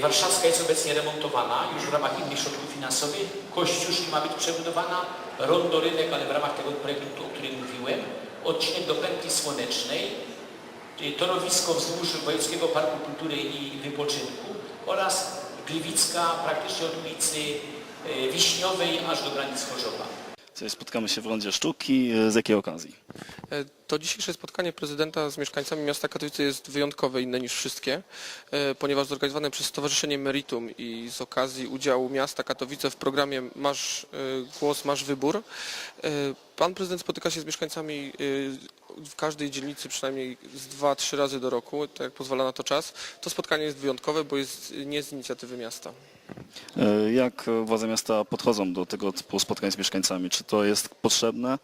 Warszawska jest obecnie remontowana już w ramach innych środków finansowych. Kościuszki ma być przebudowana, rondo rynek, ale w ramach tego projektu, o którym mówiłem. Odcinek do Pętli Słonecznej, y, torowisko wzdłuż Wojewódzkiego Parku Kultury i Wypoczynku oraz Gliwicka praktycznie od ulicy y, Wiśniowej aż do granic Chorzowa. Spotkamy się w Rondzie Sztuki. Z jakiej okazji? E, To dzisiejsze spotkanie prezydenta z mieszkańcami miasta Katowice jest wyjątkowe, inne niż wszystkie, e, ponieważ zorganizowane przez Stowarzyszenie Meritum i z okazji udziału miasta Katowice w programie Masz e, głos, masz wybór. Pan prezydent spotyka się z mieszkańcami w każdej dzielnicy przynajmniej z dwa, trzy razy do roku, tak jak pozwala na to czas. To spotkanie jest wyjątkowe, bo jest nie z inicjatywy miasta. E, Jak władze miasta podchodzą do tego typu spotkań z mieszkańcami? Czy to jest potrzebne?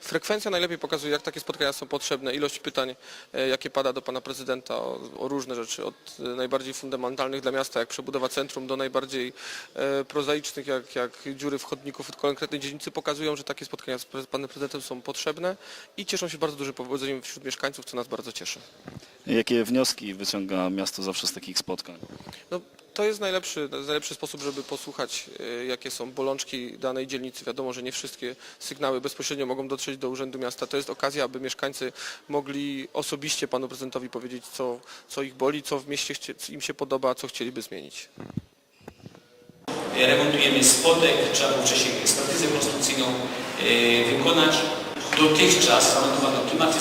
Frekwencja najlepiej pokazuje, jak takie spotkania są potrzebne, ilość pytań, e, jakie pada do pana prezydenta o, o różne rzeczy, od e, najbardziej fundamentalnych dla miasta, jak przebudowa centrum, do najbardziej e, prozaicznych, jak, jak dziury w chodników w konkretnej dzielnicy, pokazują, że takie spotkania z pre- panem prezydentem są potrzebne i cieszą się bardzo dużym powodzeniem wśród mieszkańców, co nas bardzo cieszy. Jakie wnioski wyciąga miasto zawsze z takich spotkań? No, to jest najlepszy, najlepszy sposób, żeby posłuchać, e, jakie są bolączki danej dzielnicy. Wiadomo, że nie wszystkie sygnały bezpośrednio mogą dotrzeć do Urzędu Miasta. To jest okazja, aby mieszkańcy mogli osobiście panu prezydentowi powiedzieć, co, co ich boli, co w mieście im się podoba, co chcieliby zmienić. remontujemy spodek, trzeba wcześniej ekspertyzę konstrukcyjną e, wykonać. Dotychczas zamontowano klimatyzację,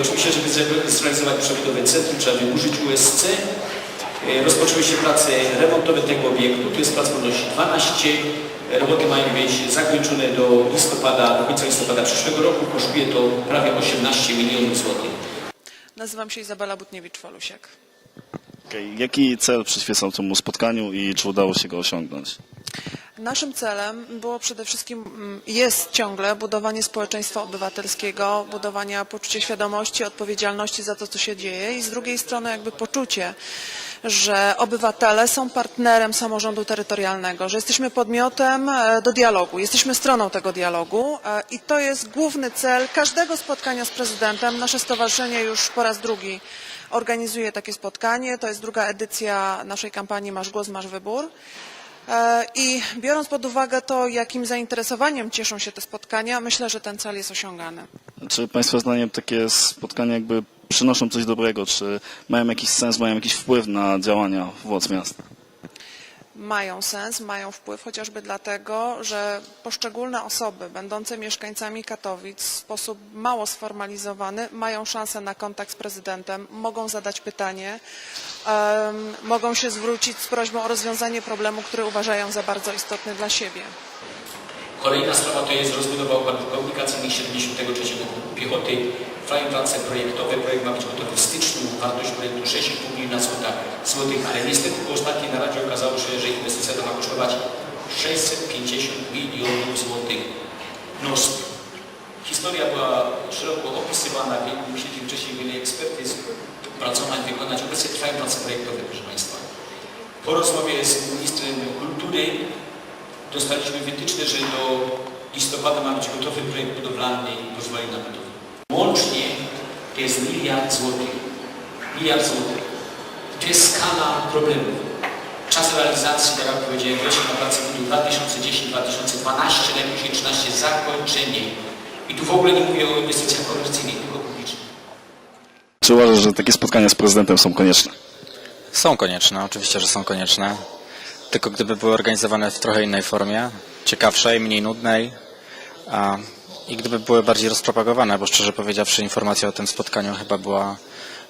Oczywiście, żeby zre- zrealizować przebudowę centrum, trzeba wyburzyć USC. E, Rozpoczęły się prace remontowe tego obiektu. To jest plac wolności 12. Roboty mają być zakończone do listopada, do końca listopada przyszłego roku. Kosztuje to prawie 18 milionów złotych. Nazywam się Izabela Butniewicz-Walusiak. Okej, Jaki cel przyświecał temu spotkaniu i czy udało się go osiągnąć? Naszym celem było przede wszystkim, mm, jest ciągle budowanie społeczeństwa obywatelskiego, budowania poczucia świadomości, odpowiedzialności za to, co się dzieje i z drugiej strony jakby poczucie, że obywatele są partnerem samorządu terytorialnego, że jesteśmy podmiotem e, do dialogu, jesteśmy stroną tego dialogu e, i to jest główny cel każdego spotkania z prezydentem. Nasze stowarzyszenie już po raz drugi organizuje takie spotkanie. To jest druga edycja naszej kampanii Masz Głos, Masz Wybór. E, I biorąc pod uwagę to, jakim zainteresowaniem cieszą się te spotkania, myślę, że ten cel jest osiągany. Czy Państwa zdaniem takie spotkania jakby przynoszą coś dobrego? Czy mają jakiś sens, mają jakiś wpływ na działania władz miasta? Mają sens, mają wpływ chociażby dlatego, że poszczególne osoby będące mieszkańcami Katowic w sposób mało sformalizowany mają szansę na kontakt z prezydentem, mogą zadać pytanie, em, mogą się zwrócić z prośbą o rozwiązanie problemu, który uważają za bardzo istotny dla siebie. Kolejna sprawa to jest rozbudowa układów komunikacyjnych 73 Pułku Piechoty. Trwają prace projektowe. Projekt ma być gotowy w styczniu. Wartość projektu 6,5 miliona złotych, ale niestety po ostatniej naradzie okazało się, że inwestycja ta ma kosztować 650 milionów złotych. No, sp- historia była szeroko opisywana, musieliśmy wcześniej wiele ekspertyz pracować, wykonać. Obecnie trwają prace projektowe, proszę Państwa. Po rozmowie z ministrem kultury dostaliśmy wytyczne, że do listopada ma być gotowy projekt budowlany i pozwoli na budowę. Łącznie to jest miliard złotych. Miliard złotych. To jest skala problemu. Czas realizacji, tak jak powiedziałem, wejście na pracę był 2010-2012, najpóźniej 13 zakończenie. I tu w ogóle nie mówię o inwestycjach komercyjnych, tylko publicznych. Czy uważasz, że takie spotkania z prezydentem są konieczne? Są konieczne, oczywiście, że są konieczne. Tylko gdyby były organizowane w trochę innej formie, ciekawszej, mniej nudnej a, i gdyby były bardziej rozpropagowane, bo szczerze powiedziawszy informacja o tym spotkaniu chyba była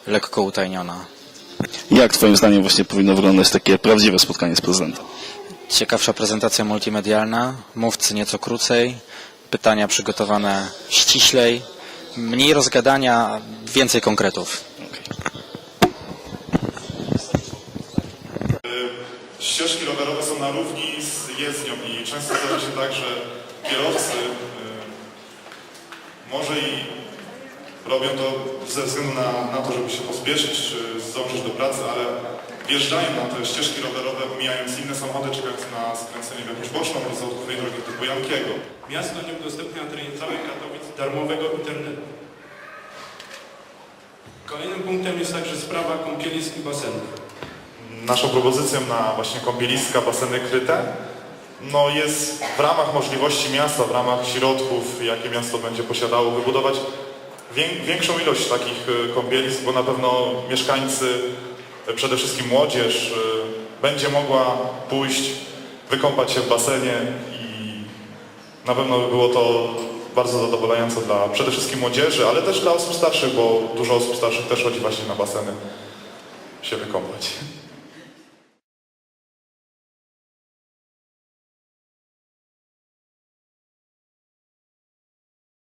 lekko utajniona. Jak Twoim zdaniem właśnie powinno wyglądać takie prawdziwe spotkanie z prezydentem? Ciekawsza prezentacja multimedialna, mówcy nieco krócej, pytania przygotowane ściślej, mniej rozgadania, więcej konkretów. ścieżki rowerowe są na równi z jezdnią i często zdarza się tak, że kierowcy może i robią to ze względu na, na to, żeby się pospieszyć czy zdążyć do pracy, ale wjeżdżają na te ścieżki rowerowe, mijając inne samochody, czekając na skręcenie w jakąś boczną, rozsądkowej drogi typu Jankiego. Miasto nie udostępnia na terenie całej Katowic darmowego internetu. Kolejnym punktem jest także sprawa kąpielisk i basenów. Naszą propozycją na właśnie kąpieliska, baseny kryte no jest w ramach możliwości miasta, w ramach środków, jakie miasto będzie posiadało, wybudować wię- większą ilość takich e, kąpielisk, bo na pewno mieszkańcy, e, przede wszystkim młodzież, e, będzie mogła pójść, wykąpać się w basenie i na pewno by było to bardzo zadowalające dla przede wszystkim młodzieży, ale też dla osób starszych, bo dużo osób starszych też chodzi właśnie na baseny się wykąpać.